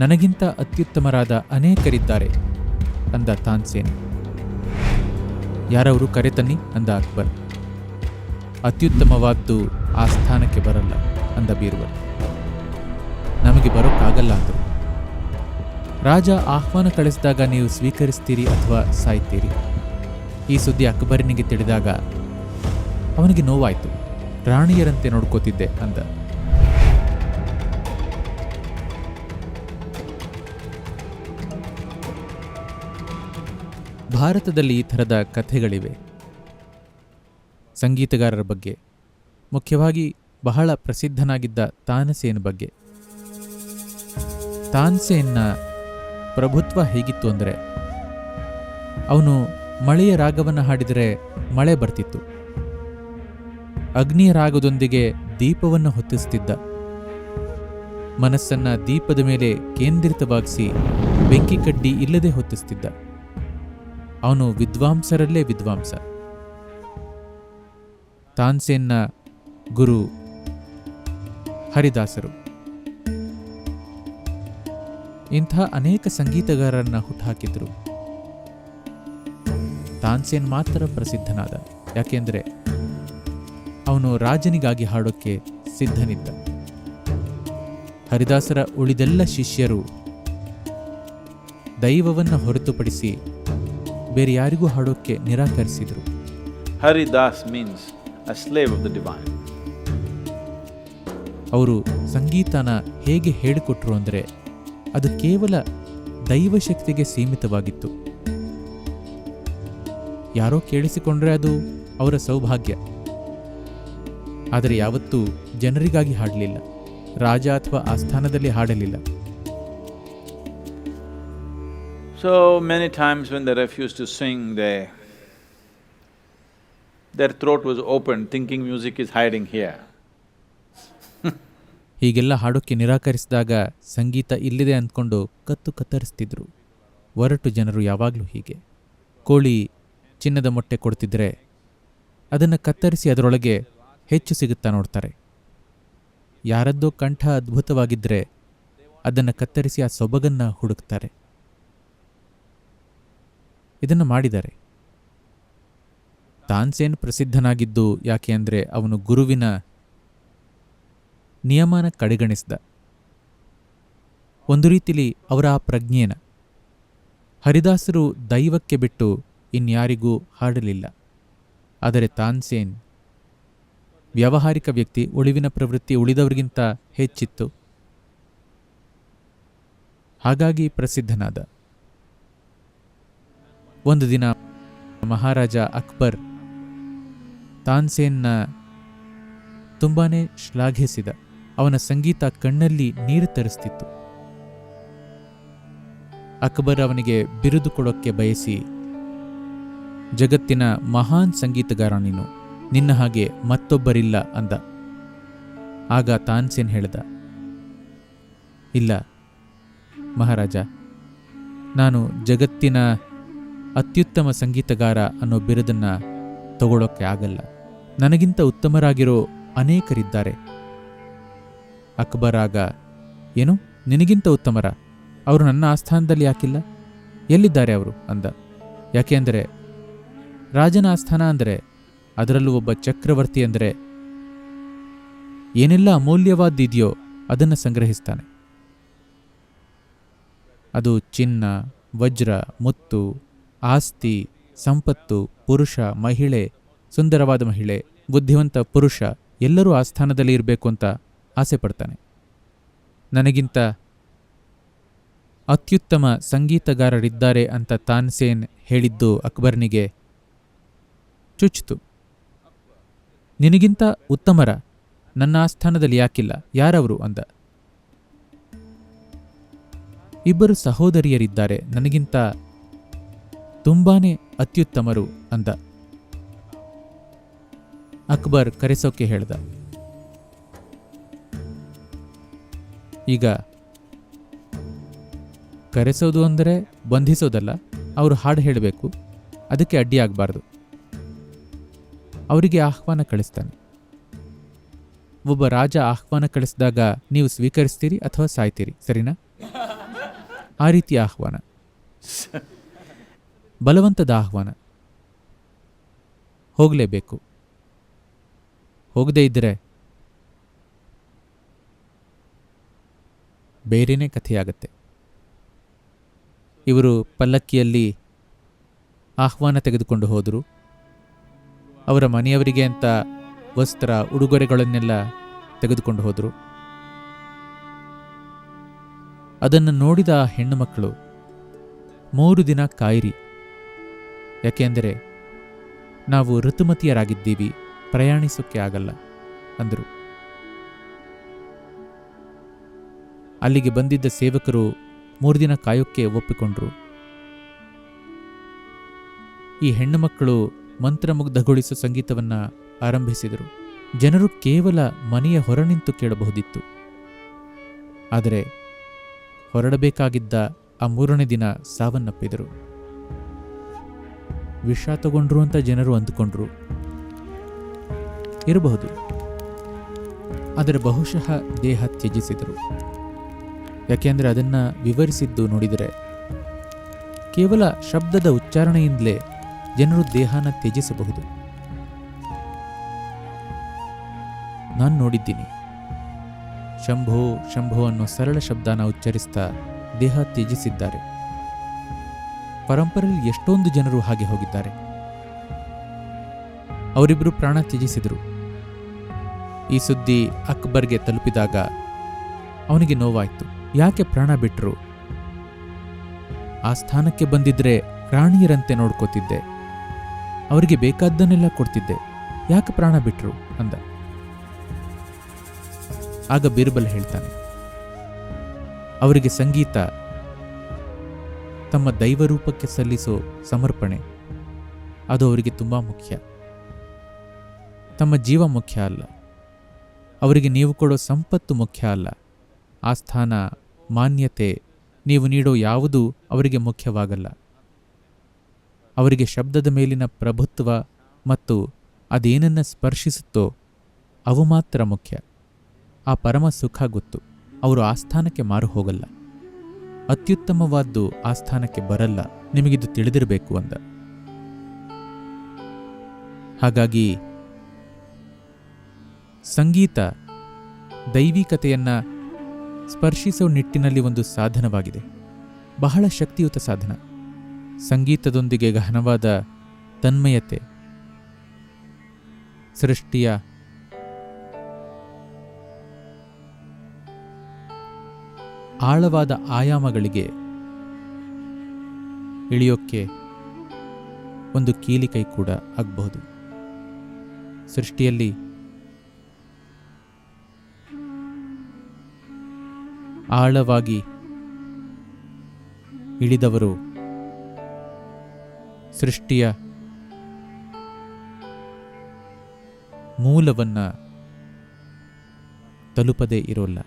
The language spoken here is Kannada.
ನನಗಿಂತ ಅತ್ಯುತ್ತಮರಾದ ಅನೇಕರಿದ್ದಾರೆ, ಅಂದ ತಾನ್ಸೇನ್. ಯಾರವರು ಕರೆತನ್ನಿ ಅಂದ ಅಕ್ಬರ್. ಅತ್ಯುತ್ತಮವಾದ್ದು ಆ ಸ್ಥಾನಕ್ಕೆ ಬರಲ್ಲ, ಅಂದ ಬೀರ್ಬಲ್ ನಮಗೆ ಬರೋಕ್ಕಾಗಲ್ಲ, ಅಂದರು. ರಾಜ ಆಹ್ವಾನ ಕಳಿಸಿದಾಗ ನೀವು ಸ್ವೀಕರಿಸ್ತೀರಿ ಅಥವಾ ಸಾಯ್ತೀರಿ? ಈ ಸುದ್ದಿ ಅಕ್ಬರನಿಗೆ ತಿಳಿದಾಗ, ಅವನಿಗೆ ನೋವಾಯಿತು. ರಾಣಿಯರಂತೆ ನೋಡ್ಕೋತಿದ್ದೆ, ಅಂದ. ಭಾರತದಲ್ಲಿ ಈ ಥರದ ಕಥೆಗಳಿವೆ. ಸಂಗೀತಗಾರರ ಬಗ್ಗೆ, ಮುಖ್ಯವಾಗಿ ಬಹಳ ಪ್ರಸಿದ್ಧನಾಗಿದ್ದ ತಾನಸೇನ್ ಬಗ್ಗೆ. ತಾನ್ಸೇನ್ನ ಪ್ರಭುತ್ವ ಹೇಗಿತ್ತು ಅಂದರೆ, ಅವನು ಮಳೆಯ ರಾಗವನ್ನು ಹಾಡಿದರೆ ಮಳೆ ಬರ್ತಿತ್ತು. ಅಗ್ನಿಯ ರಾಗದೊಂದಿಗೆ ದೀಪವನ್ನು ಹೊತ್ತಿಸುತ್ತಿದ್ದ ಮನಸ್ಸನ್ನು ದೀಪದ ಮೇಲೆ ಕೇಂದ್ರಿತವಾಗಿಸಿ ಬೆಂಕಿ ಕಡ್ಡಿ ಇಲ್ಲದೆ ಹೊತ್ತಿಸ್ತಿದ್ದ. ಅವನು ವಿದ್ವಾಂಸರಲ್ಲೇ ವಿದ್ವಾಂಸ. ತಾನ್ಸೇನ್ನ ಗುರು ಹರಿದಾಸರು. ಇಂಥ ಅನೇಕ ಸಂಗೀತಗಾರರನ್ನ ಹುಟ್ಟುಹಾಕಿದ್ರು ತಾನ್ಸೇನ್ ಮಾತ್ರ ಪ್ರಸಿದ್ಧನಾದ, ಯಾಕೆಂದ್ರೆ ಅವನು ರಾಜನಿಗಾಗಿ ಹಾಡೋಕ್ಕೆ ಸಿದ್ಧನಿದ್ದ. ಹರಿದಾಸರ ಉಳಿದೆಲ್ಲ ಶಿಷ್ಯರು ದೈವವನ್ನು ಹೊರತುಪಡಿಸಿ ಬೇರೆ ಯಾರಿಗೂ ಹಾಡೋಕ್ಕೆ ನಿರಾಕರಿಸಿದರು. Haridas means a slave of the divine. ಅವರು ಸಂಗೀತನ ಹೇಗೆ ಹೇಳಿಕೊಟ್ರು ಅಂದರೆ ಅದು ಕೇವಲ ದೈವಶಕ್ತಿಗೆ ಸೀಮಿತವಾಗಿತ್ತು. ಯಾರೋ ಕೇಳಿಸಿಕೊಂಡ್ರೆ ಅದು ಅವರ ಸೌಭಾಗ್ಯ. ಆದರೆ ಯಾವತ್ತೂ ಜನರಿಗಾಗಿ ಹಾಡಲಿಲ್ಲ. ರಾಜ ಅಥವಾ ಆಸ್ಥಾನದಲ್ಲಿ ಹಾಡಲಿಲ್ಲ. So many times when they refused to sing, they… their throat was open thinking music is hiding here. ಹೀಗೆಲ್ಲ ಹಾಡೋಕ್ಕೆ ನಿರಾಕರಿಸಿದಾಗ ಸಂಗೀತ ಇಲ್ಲಿದೆ ಅಂದ್ಕೊಂಡು ಕತ್ತು ಕತ್ತರಿಸ್ತಿದ್ರು. ಒರಟು ಜನರು ಯಾವಾಗಲೂ ಹೀಗೆ. ಕೋಳಿ ಚಿನ್ನದ ಮೊಟ್ಟೆ ಕೊಡ್ತಿದ್ರೆ ಅದನ್ನು ಕತ್ತರಿಸಿ ಅದರೊಳಗೆ ಹೆಚ್ಚು ಸಿಗುತ್ತಾ ನೋಡ್ತಾರೆ. ಯಾರದ್ದೋ ಕಂಠ ಅದ್ಭುತವಾಗಿದ್ದರೆ ಅದನ್ನು ಕತ್ತರಿಸಿ ಆ ಸೊಬಗನ್ನು ಹುಡುಕ್ತಾರೆ. ಇದನ್ನು ಮಾಡಿದ್ದಾರೆ. ತಾನ್ಸೇನ್ ಪ್ರಸಿದ್ಧನಾಗಿದ್ದು ಯಾಕೆ ಅಂದರೆ ಅವನು ಗುರುವಿನ ನಿಯಮನ ಕಡೆಗಣಿಸಿದ. ಒಂದು ರೀತಿಲಿ ಅವರ ಆ ಪ್ರಜ್ಞೆನ ಹರಿದಾಸರು ದೈವಕ್ಕೆ ಬಿಟ್ಟು ಇನ್ಯಾರಿಗೂ ಹಾಡಲಿಲ್ಲ. ಆದರೆ ತಾನ್ಸೇನ್ ವ್ಯಾವಹಾರಿಕ ವ್ಯಕ್ತಿ ಉಳಿವಿನ ಪ್ರವೃತ್ತಿ ಉಳಿದವರಿಗಿಂತ ಹೆಚ್ಚಿತ್ತು. ಹಾಗಾಗಿ ಪ್ರಸಿದ್ಧನಾದ. ಒಂದು ದಿನ ಮಹಾರಾಜ ಅಕ್ಬರ್ ತಾನ್ಸೇನ್ನ ತುಂಬಾ ಶ್ಲಾಘಿಸಿದ. ಅವನ ಸಂಗೀತ ಕಣ್ಣಲ್ಲಿ ನೀರು ತರಿಸ್ತಿತ್ತು. ಅಕ್ಬರ್ ಅವನಿಗೆ ಬಿರುದು ಕೊಡೋಕ್ಕೆ ಬಯಸಿ, ಜಗತ್ತಿನ ಮಹಾನ್ ಸಂಗೀತಗಾರ ನೀನು, ನಿನ್ನ ಹಾಗೆ ಮತ್ತೊಬ್ಬರಿಲ್ಲ ಅಂದ. ಆಗ ತಾನ್ಸೇನ್ ಹೇಳ್ದ, ಇಲ್ಲ ಮಹಾರಾಜ, ನಾನು ಜಗತ್ತಿನ ಅತ್ಯುತ್ತಮ ಸಂಗೀತಗಾರ ಅನ್ನೋ ಬಿರುದನ್ನ ತಗೊಳ್ಳೋಕ್ಕೆ ಆಗಲ್ಲ. ನನಗಿಂತ ಉತ್ತಮರಾಗಿರೋ ಅನೇಕರಿದ್ದಾರೆ. ಅಕ್ಬರ್ ಆಗ, ಏನು? ನಿನಗಿಂತ ಉತ್ತಮರ? ಅವರು ನನ್ನ ಆಸ್ಥಾನದಲ್ಲಿ ಯಾಕಿಲ್ಲ? ಎಲ್ಲಿದ್ದಾರೆ ಅವರು? ಅಂದ. ಯಾಕೆ ಅಂದರೆ, ರಾಜನ ಆಸ್ಥಾನ ಅಂದರೆ ಅದರಲ್ಲೂ ಒಬ್ಬ ಚಕ್ರವರ್ತಿ ಅಂದರೆ ಏನೆಲ್ಲ ಅಮೂಲ್ಯವಾದಿದೆಯೋ ಅದನ್ನು ಸಂಗ್ರಹಿಸ್ತಾನೆ. ಅದು ಚಿನ್ನ, ವಜ್ರ, ಮುತ್ತು ಆಸ್ತಿ, ಸಂಪತ್ತು, ಪುರುಷ, ಮಹಿಳೆ, ಸುಂದರವಾದ ಮಹಿಳೆ, ಬುದ್ಧಿವಂತ ಪುರುಷ ಎಲ್ಲರೂ ಆ ಸ್ಥಾನದಲ್ಲಿ ಇರಬೇಕು ಅಂತ ಆಸೆ ಪಡ್ತಾನೆ ನನಗಿಂತ ಅತ್ಯುತ್ತಮ ಸಂಗೀತಗಾರರಿದ್ದಾರೆ ಅಂತ ತಾನ್ಸೇನ್ ಹೇಳಿದ್ದು ಅಕ್ಬರ್ನಿಗೆ ಚುಚ್ಚಿತು. ನಿನಗಿಂತ ಉತ್ತಮರ, ನನ್ನ ಆಸ್ಥಾನದಲ್ಲಿ ಯಾಕಿಲ್ಲ, ಯಾರವರು ಅಂದ. ಇಬ್ಬರು ಸಹೋದರಿಯರಿದ್ದಾರೆ, ನನಗಿಂತ ತುಂಬಾನೇ ಅತ್ಯುತ್ತಮರು ಅಂದ. ಅಕ್ಬರ್ ಕರೆಸೋಕೆ ಹೇಳ್ದ. ಈಗ, ಕರೆಸೋದು ಅಂದರೆ ಬಂಧಿಸೋದಲ್ಲ, ಅವರು ಹಾಡು ಹೇಳಬೇಕು, ಅದಕ್ಕೆ ಅಡ್ಡಿಯಾಗಬಾರ್ದು ಅವರಿಗೆ ಆಹ್ವಾನ ಕಳಿಸ್ತಾನೆ. ಒಬ್ಬ ರಾಜ ಆಹ್ವಾನ ಕಳಿಸಿದಾಗ ನೀವು ಸ್ವೀಕರಿಸ್ತೀರಿ ಅಥವಾ ಸಾಯ್ತೀರಿ, ಸರಿನಾ? ಆ ರೀತಿ ಆಹ್ವಾನ. ಬಲವಂತದ ಆಹ್ವಾನ. ಹೋಗಲೇಬೇಕು. ಹೋಗದೇ ಇದ್ದರೆ ಬೇರೆಯೇ ಕಥೆಯಾಗತ್ತೆ. ಇವರು ಪಲ್ಲಕ್ಕಿಯಲ್ಲಿ ಆಹ್ವಾನ ತೆಗೆದುಕೊಂಡು ಹೋದರು. ಅವರ ಮನೆಯವರಿಗೆ ಅಂತ ವಸ್ತ್ರ, ಉಡುಗೊರೆಗಳನ್ನೆಲ್ಲ ತೆಗೆದುಕೊಂಡು ಹೋದರು. ಅದನ್ನು ನೋಡಿದ ಹೆಣ್ಣು ಮಕ್ಕಳು, ಮೂರು ದಿನ ಕಾಯಿರಿ. ಯಾಕೆಂದರೆ ನಾವು ಋತುಮತಿಯರಾಗಿದ್ದೀವಿ ಪ್ರಯಾಣಿಸೋಕ್ಕೆ ಆಗಲ್ಲ, ಅಂದರು. ಅಲ್ಲಿಗೆ ಬಂದಿದ್ದ ಸೇವಕರು ಮೂರು ದಿನ ಕಾಯೋಕ್ಕೆ ಒಪ್ಪಿಕೊಂಡ್ರು. ಈ ಹೆಣ್ಣು ಮಕ್ಕಳು ಮಂತ್ರಮುಗ್ಧಗೊಳಿಸುವ ಸಂಗೀತವನ್ನ ಆರಂಭಿಸಿದರು. ಜನರು ಕೇವಲ ಮನೆಯ ಹೊರ ನಿಂತು ಕೇಳಬಹುದಿತ್ತು. ಆದರೆ ಹೊರಡಬೇಕಾಗಿದ್ದ ಆ ಮೂರನೇ ದಿನ ಸಾವನ್ನಪ್ಪಿದರು. ವಿಷ ತಗೊಂಡ್ರು ಅಂತ ಜನರು ಅಂದುಕೊಂಡ್ರು. ಇರಬಹುದು. ಆದರೆ ಬಹುಶಃ ದೇಹ ತ್ಯಜಿಸಿದರು. ಯಾಕೆಂದರೆ ಅದನ್ನ ವಿವರಿಸಿದ್ದು ನೋಡಿದರೆ, ಕೇವಲ ಶಬ್ದದ ಉಚ್ಚಾರಣೆಯಿಂದಲೇ ಜನರು ದೇಹನ ತ್ಯಜಿಸಬಹುದು. ನಾನು ನೋಡಿದ್ದೀನಿ. ಶಂಭೋ ಶಂಭೋ ಅನ್ನೋ ಸರಳ ಶಬ್ದನ ಉಚ್ಚರಿಸ್ತಾ ದೇಹ ತ್ಯಜಿಸಿದ್ದಾರೆ. ಪರಂಪರೆಯಲ್ಲಿ ಎಷ್ಟೊಂದು ಜನರು ಹಾಗೆ ಹೋಗಿದ್ದಾರೆ. ಅವರಿಬ್ಬರು ಪ್ರಾಣ ತ್ಯಜಿಸಿದರು. ಈ ಸುದ್ದಿ ಅಕ್ಬರ್ಗೆ ತಲುಪಿದಾಗ ಅವನಿಗೆ ನೋವಾಯಿತು. ಯಾಕೆ ಪ್ರಾಣ ಬಿಟ್ರು? ಆ ಸ್ಥಾನಕ್ಕೆ ಬಂದಿದ್ರೆ ರಾಣಿಯರಂತೆ ನೋಡ್ಕೋತಿದ್ದೆ. ಅವರಿಗೆ ಬೇಕಾದ್ದನ್ನೆಲ್ಲ ಕೊಡ್ತಿದ್ದೆ. ಯಾಕೆ ಪ್ರಾಣ ಬಿಟ್ಟರು ಅಂದ. ಆಗ ಬೀರ್ಬಲ್ ಹೇಳ್ತಾನೆ. ಅವರಿಗೆ ಸಂಗೀತ ತಮ್ಮ ದೈವರೂಪಕ್ಕೆ ಸಲ್ಲಿಸೋ ಸಮರ್ಪಣೆ. ಅದು ಅವರಿಗೆ ತುಂಬ ಮುಖ್ಯ. ತಮ್ಮ ಜೀವ ಮುಖ್ಯ ಅಲ್ಲ. ಅವರಿಗೆ ನೀವು ಕೊಡೋ ಸಂಪತ್ತು ಮುಖ್ಯ ಅಲ್ಲ. ಆ ಸ್ಥಾನ, ಮಾನ್ಯತೆ ನೀವು ನೀಡೋ ಯಾವುದೂ ಅವರಿಗೆ ಮುಖ್ಯವಾಗಲ್ಲ. ಅವರಿಗೆ ಶಬ್ದದ ಮೇಲಿನ ಪ್ರಭುತ್ವ ಮತ್ತು ಅದೇನನ್ನು ಸ್ಪರ್ಶಿಸುತ್ತೋ ಅವು ಮಾತ್ರ ಮುಖ್ಯ. ಆ ಪರಮ ಸುಖ ಗೊತ್ತು. ಅವರು ಆ ಸ್ಥಾನಕ್ಕೆ ಮಾರು ಹೋಗಲ್ಲ. ಅತ್ಯುತ್ತಮವಾದ್ದು ಆ ಸ್ಥಾನಕ್ಕೆ ಬರಲ್ಲ. ನಿಮಗಿದು ತಿಳಿದಿರಬೇಕು ಅಂದ. ಹಾಗಾಗಿ ಸಂಗೀತ ದೈವಿಕತೆಯನ್ನು ಸ್ಪರ್ಶಿಸೋ ನಿಟ್ಟಿನಲ್ಲಿ ಒಂದು ಸಾಧನವಾಗಿದೆ. ಬಹಳ ಶಕ್ತಿಯುತ ಸಾಧನ. ಸಂಗೀತದೊಂದಿಗೆ ಗಹನವಾದ ತನ್ಮಯತೆ, ಸೃಷ್ಟಿಯ ಆಳವಾದ ಆಯಾಮಗಳಿಗೆ ಇಳಿಯೋಕ್ಕೆ ಒಂದು ಕೀಲಿಕೈ ಕೂಡ ಆಗಬಹುದು. ಸೃಷ್ಟಿಯಲ್ಲಿ ಆಳವಾಗಿ ಇಳಿದವರು ಸೃಷ್ಟಿಯ ಮೂಲವನ್ನ ತಲುಪದೇ ಇರೋಲ್ಲ.